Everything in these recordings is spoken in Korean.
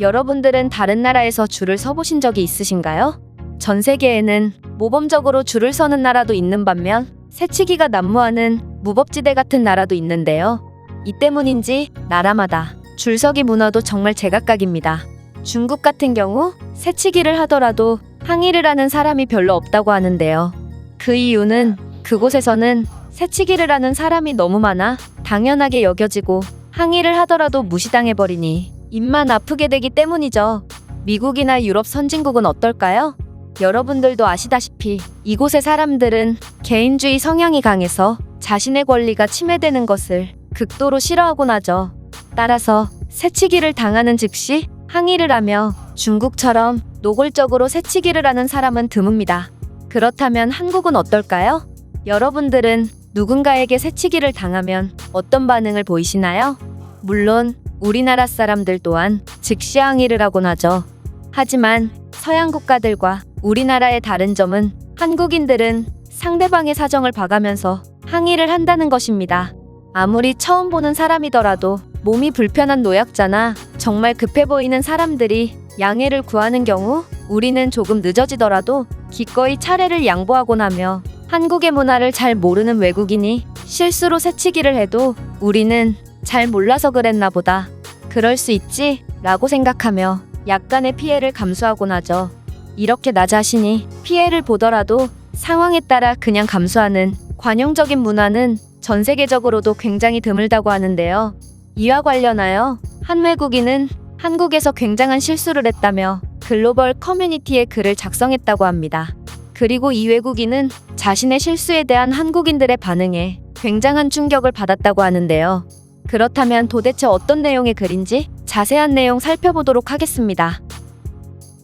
여러분들은 다른 나라에서 줄을 서보신 적이 있으신가요? 전 세계에는 모범적으로 줄을 서는 나라도 있는 반면 새치기가 난무하는 무법지대 같은 나라도 있는데요. 이 때문인지 나라마다 줄서기 문화도 정말 제각각입니다. 중국 같은 경우 새치기를 하더라도 항의를 하는 사람이 별로 없다고 하는데요. 그 이유는 그곳에서는 새치기를 하는 사람이 너무 많아 당연하게 여겨지고 항의를 하더라도 무시당해버리니 입만 아프게 되기 때문이죠. 미국이나 유럽 선진국은 어떨까요? 여러분들도 아시다시피 이곳의 사람들은 개인주의 성향이 강해서 자신의 권리가 침해되는 것을 극도로 싫어하곤 하죠. 따라서 새치기를 당하는 즉시 항의를 하며 중국처럼 노골적으로 새치기를 하는 사람은 드뭅니다. 그렇다면 한국은 어떨까요? 여러분들은 누군가에게 새치기를 당하면 어떤 반응을 보이시나요? 물론 우리나라 사람들 또한 즉시 항의를 하곤 하죠. 하지만 서양 국가들과 우리나라의 다른 점은 한국인들은 상대방의 사정을 봐가면서 항의를 한다는 것입니다. 아무리 처음 보는 사람이더라도 몸이 불편한 노약자나 정말 급해 보이는 사람들이 양해를 구하는 경우 우리는 조금 늦어지더라도 기꺼이 차례를 양보하곤 하며 한국의 문화를 잘 모르는 외국인이 실수로 새치기를 해도 우리는 잘 몰라서 그랬나 보다. 그럴 수 있지 라고 생각하며 약간의 피해를 감수하곤 하죠. 이렇게 나 자신이 피해를 보더라도 상황에 따라 그냥 감수하는 관용적인 문화는 전 세계적으로도 굉장히 드물다고 하는데요. 이와 관련하여 한 외국인은 한국에서 굉장한 실수를 했다며 글로벌 커뮤니티에 글을 작성했다고 합니다. 그리고 이 외국인은 자신의 실수에 대한 한국인들의 반응에 굉장한 충격을 받았다고 하는데요. 그렇다면 도대체 어떤 내용의 글인지 자세한 내용 살펴보도록 하겠습니다.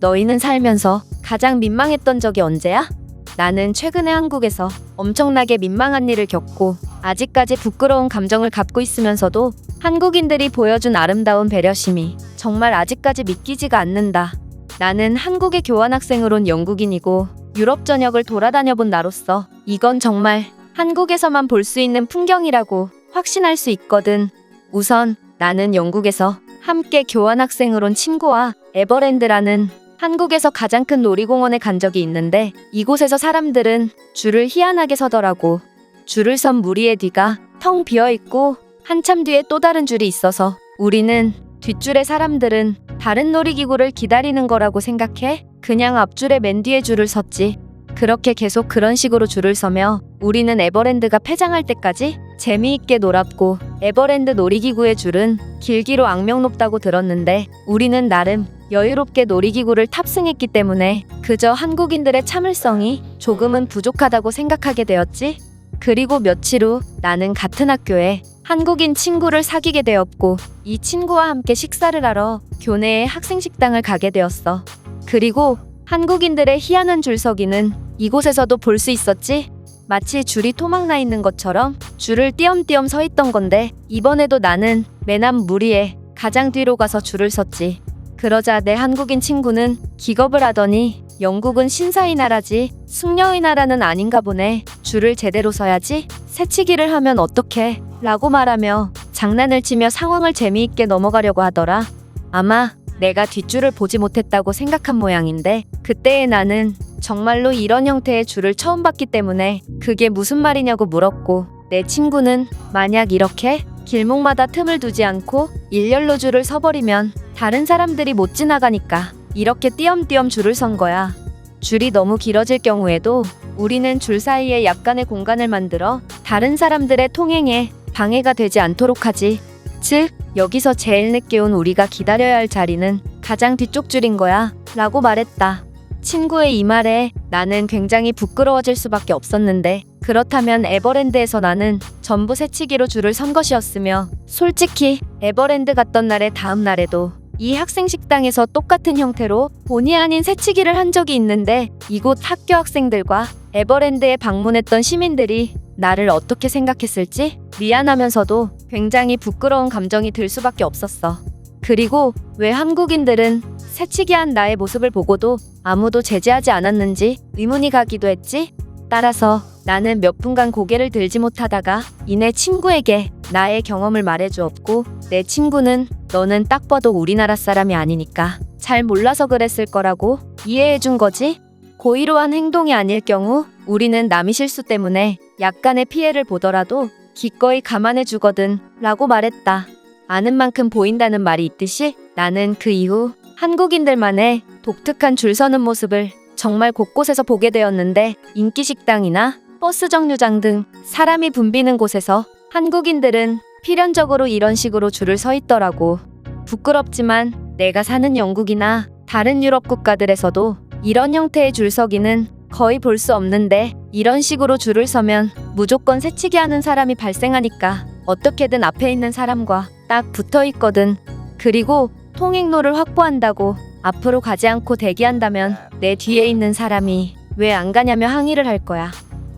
너희는 살면서 가장 민망했던 적이 언제야? 나는 최근에 한국에서 엄청나게 민망한 일을 겪고 아직까지 부끄러운 감정을 갖고 있으면서도 한국인들이 보여준 아름다운 배려심이 정말 아직까지 믿기지가 않는다. 나는 한국에 교환학생으로 온 영국인이고 유럽 전역을 돌아다녀 본 나로서 이건 정말 한국에서만 볼 수 있는 풍경이라고 확신할 수 있거든. 우선 나는 영국에서 함께 교환학생으로 온 친구와 에버랜드라는 한국에서 가장 큰 놀이공원에 간 적이 있는데 이곳에서 사람들은 줄을 희한하게 서더라고. 줄을 선 무리의 뒤가 텅 비어 있고 한참 뒤에 또 다른 줄이 있어서 우리는 뒷줄의 사람들은 다른 놀이기구를 기다리는 거라고 생각해 그냥 앞줄에 맨 뒤에 줄을 섰지. 그렇게 계속 그런 식으로 줄을 서며 우리는 에버랜드가 폐장할 때까지 재미있게 놀았고 에버랜드 놀이기구의 줄은 길기로 악명 높다고 들었는데 우리는 나름 여유롭게 놀이기구를 탑승했기 때문에 그저 한국인들의 참을성이 조금은 부족하다고 생각하게 되었지. 그리고 며칠 후 나는 같은 학교에 한국인 친구를 사귀게 되었고 이 친구와 함께 식사를 하러 교내의 학생 식당을 가게 되었어. 그리고 한국인들의 희한한 줄서기는 이곳에서도 볼 수 있었지. 마치 줄이 토막 나 있는 것처럼 줄을 띄엄띄엄 서 있던 건데 이번에도 나는 맨 앞 무리에 가장 뒤로 가서 줄을 섰지. 그러자 내 한국인 친구는 기겁을 하더니 영국은 신사의 나라지 숙녀의 나라는 아닌가 보네. 줄을 제대로 서야지. 새치기를 하면 어떡해? 라고 말하며 장난을 치며 상황을 재미있게 넘어가려고 하더라. 아마 내가 뒷줄을 보지 못했다고 생각한 모양인데 그때의 나는 정말로 이런 형태의 줄을 처음 봤기 때문에 그게 무슨 말이냐고 물었고 내 친구는 만약 이렇게 길목마다 틈을 두지 않고 일렬로 줄을 서버리면 다른 사람들이 못 지나가니까 이렇게 띄엄띄엄 줄을 선 거야. 줄이 너무 길어질 경우에도 우리는 줄 사이에 약간의 공간을 만들어 다른 사람들의 통행에 방해가 되지 않도록 하지. 즉, 여기서 제일 늦게 온 우리가 기다려야 할 자리는 가장 뒤쪽 줄인 거야. 라고 말했다. 친구의 이 말에 나는 굉장히 부끄러워질 수밖에 없었는데 그렇다면 에버랜드에서 나는 전부 새치기로 줄을 선 것이었으며 솔직히 에버랜드 갔던 날의 다음 날에도 이 학생 식당에서 똑같은 형태로 본의 아닌 새치기를 한 적이 있는데 이곳 학교 학생들과 에버랜드에 방문했던 시민들이 나를 어떻게 생각했을지 미안하면서도 굉장히 부끄러운 감정이 들 수밖에 없었어. 그리고 왜 한국인들은 새치기한 나의 모습을 보고도 아무도 제지하지 않았는지 의문이 가기도 했지. 따라서 나는 몇 분간 고개를 들지 못하다가 이내 친구에게 나의 경험을 말해주었고 내 친구는 너는 딱 봐도 우리나라 사람이 아니니까 잘 몰라서 그랬을 거라고 이해해 준 거지? 고의로 한 행동이 아닐 경우 우리는 남이 실수 때문에 약간의 피해를 보더라도 기꺼이 감안해 주거든 라고 말했다. 아는 만큼 보인다는 말이 있듯이 나는 그 이후 한국인들만의 독특한 줄 서는 모습을 정말 곳곳에서 보게 되었는데 인기 식당이나 버스 정류장 등 사람이 붐비는 곳에서 한국인들은 필연적으로 이런 식으로 줄을 서 있더라고. 부끄럽지만 내가 사는 영국이나 다른 유럽 국가들에서도 이런 형태의 줄서기는 거의 볼 수 없는데 이런 식으로 줄을 서면 무조건 새치기 하는 사람이 발생하니까 어떻게든 앞에 있는 사람과 딱 붙어 있거든. 그리고 통행로를 확보한다고 앞으로 가지 않고 대기한다면 내 뒤에 있는 사람이 왜 안 가냐며 항의를 할 거야.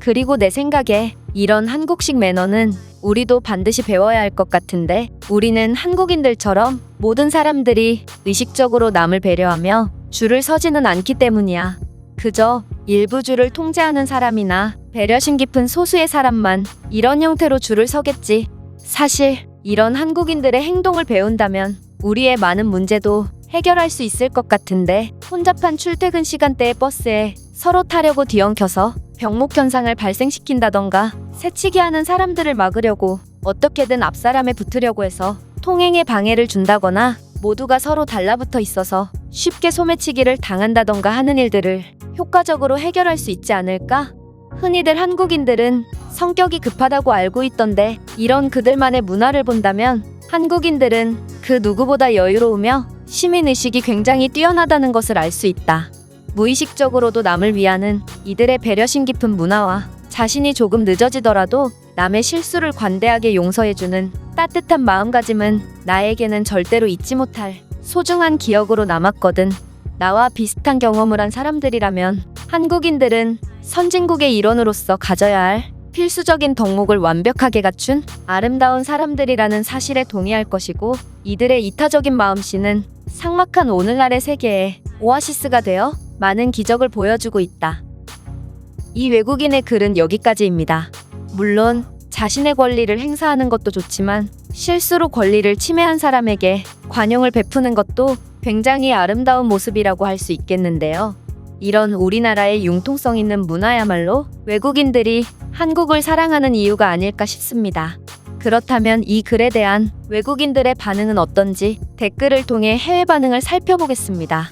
그리고 내 생각에 이런 한국식 매너는 우리도 반드시 배워야 할 것 같은데 우리는 한국인들처럼 모든 사람들이 의식적으로 남을 배려하며 줄을 서지는 않기 때문이야. 그저 일부 줄을 통제하는 사람이나 배려심 깊은 소수의 사람만 이런 형태로 줄을 서겠지. 사실 이런 한국인들의 행동을 배운다면 우리의 많은 문제도 해결할 수 있을 것 같은데 혼잡한 출퇴근 시간대의 버스에 서로 타려고 뒤엉켜서 병목 현상을 발생시킨다던가 새치기 하는 사람들을 막으려고 어떻게든 앞사람에 붙으려고 해서 통행에 방해를 준다거나 모두가 서로 달라붙어 있어서 쉽게 소매치기를 당한다던가 하는 일들을 효과적으로 해결할 수 있지 않을까? 흔히들 한국인들은 성격이 급하다고 알고 있던데 이런 그들만의 문화를 본다면 한국인들은 그 누구보다 여유로우며 시민의식이 굉장히 뛰어나다는 것을 알 수 있다. 무의식적으로도 남을 위하는 이들의 배려심 깊은 문화와 자신이 조금 늦어지더라도 남의 실수를 관대하게 용서해주는 따뜻한 마음가짐은 나에게는 절대로 잊지 못할 소중한 기억으로 남았거든. 나와 비슷한 경험을 한 사람들이라면 한국인들은 선진국의 일원으로서 가져야 할 필수적인 덕목을 완벽하게 갖춘 아름다운 사람들이라는 사실에 동의할 것이고 이들의 이타적인 마음씨는 삭막한 오늘날의 세계에 오아시스가 되어 많은 기적을 보여주고 있다. 이 외국인의 글은 여기까지입니다. 물론 자신의 권리를 행사하는 것도 좋지만 실수로 권리를 침해한 사람에게 관용을 베푸는 것도 굉장히 아름다운 모습이라고 할 수 있겠는데요. 이런 우리나라의 융통성 있는 문화야말로 외국인들이 한국을 사랑하는 이유가 아닐까 싶습니다. 그렇다면 이 글에 대한 외국인들의 반응은 어떤지 댓글을 통해 해외 반응을 살펴보겠습니다.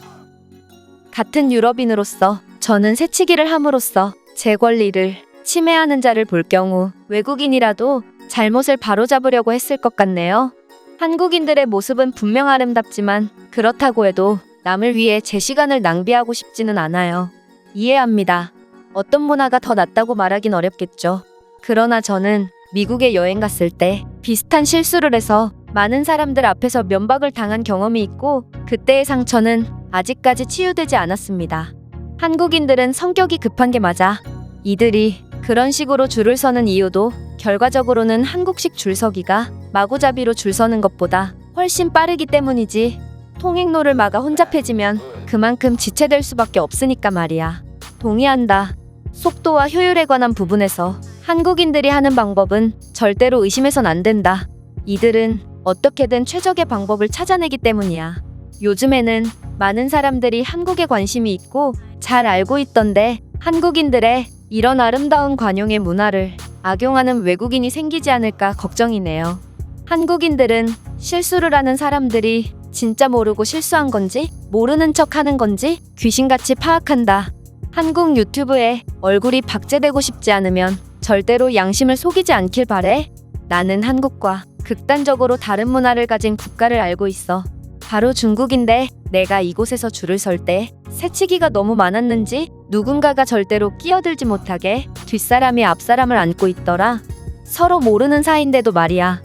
같은 유럽인으로서 저는 새치기를 함으로써 제 권리를 침해하는 자를 볼 경우 외국인이라도 잘못을 바로잡으려고 했을 것 같네요. 한국인들의 모습은 분명 아름답지만 그렇다고 해도 남을 위해 제 시간을 낭비하고 싶지는 않아요. 이해합니다. 어떤 문화가 더 낫다고 말하긴 어렵겠죠. 그러나 저는 미국에 여행 갔을 때 비슷한 실수를 해서 많은 사람들 앞에서 면박을 당한 경험이 있고 그때의 상처는 아직까지 치유되지 않았습니다. 한국인들은 성격이 급한 게 맞아. 이들이 그런 식으로 줄을 서는 이유도 결과적으로는 한국식 줄서기가 마구잡이로 줄 서는 것보다 훨씬 빠르기 때문이지. 통행로를 막아 혼잡해지면 그만큼 지체될 수밖에 없으니까 말이야. 동의한다. 속도와 효율에 관한 부분에서 한국인들이 하는 방법은 절대로 의심해선 안 된다. 이들은 어떻게든 최적의 방법을 찾아내기 때문이야. 요즘에는 많은 사람들이 한국에 관심이 있고 잘 알고 있던데 한국인들의 이런 아름다운 관용의 문화를 악용하는 외국인이 생기지 않을까 걱정이네요. 한국인들은 실수를 하는 사람들이 진짜 모르고 실수한 건지 모르는 척 하는 건지 귀신같이 파악한다. 한국 유튜브에 얼굴이 박제되고 싶지 않으면 절대로 양심을 속이지 않길 바래. 나는 한국과 극단적으로 다른 문화를 가진 국가를 알고 있어. 바로 중국인데 내가 이곳에서 줄을 설 때 새치기가 너무 많았는지 누군가가 절대로 끼어들지 못하게 뒷사람이 앞사람을 안고 있더라. 서로 모르는 사이인데도 말이야.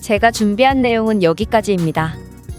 제가 준비한 내용은 여기까지입니다.